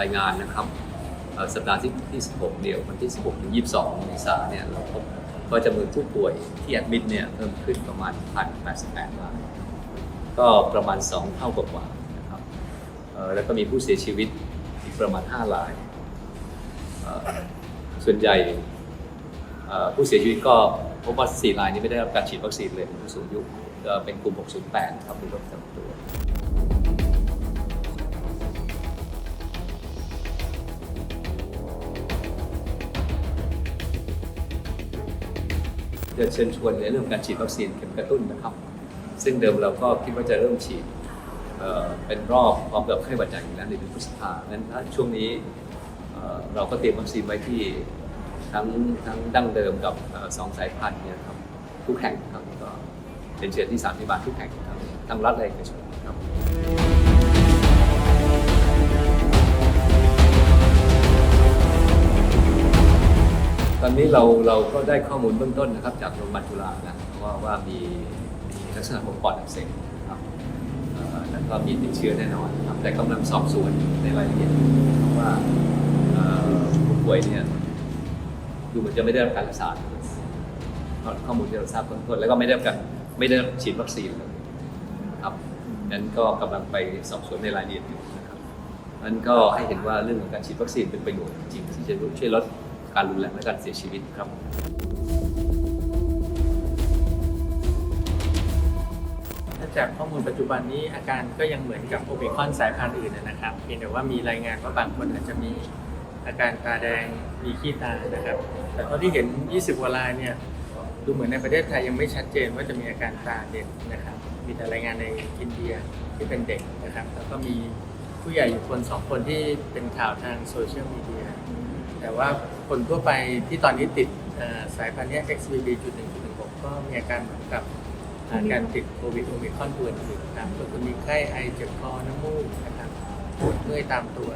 รายงานนะครับสัปดาห์ที่ที่ 16 เดียววันที่ 16 ถึง 22 เมษายนเนี่ยเราพบก็จำนวนผู้ป่วยที่แอดมิดเนี่ยเพิ่มขึ้นประมาณ 1,088รายก็ประมาณ 2 เท่ากว่าๆนะครับแล้วก็มีผู้เสียชีวิตอีกประมาณ 5 ราย ส่วนใหญ่ผู้เสียชีวิตก็พบว่า 4 รายนี้ไม่ได้รับการฉีดวัคซีนเลยเป็นผู้สูงอายุเป็นกลุ่ม 608 ครับเป็นโรคประจำตัว จะเชิญชวนในเรื่องการฉีดวัคซีนเข็มกระตุ้นนะครับ ซึ่งเดิมเราก็คิดว่าจะเริ่มฉีดเเป็นรอบพร้อมกับไข้หวัดใหญ่อยู่แล้วในเดือนพฤษภางั้นถ้าช่วงนี้เเราก็เตรียมวัคซีนไว้ที่ทั้งทั้งดั้งเดิมกับสองสายพันธุ์เนี่ยครับทุกแห่งครับก็เป็นเชิญที่สามพิบาลทุกแห่งทั้งทั้งรัฐและเอกชนครับ นนี้เราเราก็ได้ข้อมูลเบื้องต้นนะครับ จากโรงพยาบาลจุฬานะว่าว่ามีมีลักษณะของปอดอักเสบนะครับแล้วก็มีติดเชื้อแน่นอนครับแต่กำลังสอบสวนในรายละเอียดว่าผู้ป่วยเนี่ยดูเหมือนจะไม่ได้รับการรักษาข้อมูลที่เราทราบเบื้องต้นแล้วก็ไม่ได้รับการไม่ได้รับฉีดวัคซีนเลยนะครับนั้นก็กำลังไปสอบสวนในรายละเอียดอยู่นะครับนั้นก็ให้เห็นว่าเรื่องของการฉีดวัคซีนเป็นประโยชน์จริงที่จะช่วยลด การรุนแรงและการเสียชีวิตครับ ถ้าจากข้อมูลปัจจุบันนี้อาการก็ยังเหมือนกับโอมิคอนสายพันธุ์อื่นนะครับเพียงแต่ว่ามีรายงานว่าบางคนอาจจะมีอาการตาแดงมีขี้ตานะครับ แต่เท่าที่เห็น 20กว่ารายเนี่ยดูเหมือนในประเทศไทยยังไม่ชัดเจนว่าจะมีอาการตาเด่นนะครับ มีแต่รายงานในอินเดียที่เป็นเด็กนะครับ แล้วก็มีผู้ใหญ่อยู่คนสองคนที่เป็นข่าวทางโซเชียลมีเดีย แต่ว่าคนทั่วไปที่ตอนนี้ติดสายพันธุ์เนี้ย XBB.1.16 ก็มีอาการเหมือนกับการติดโควิดโอมิคอนตัวอื่นนะครับก็คือมีไข้ไอเจ็บคอน้ำมูกนะครับปวดเมื่อยตามตัว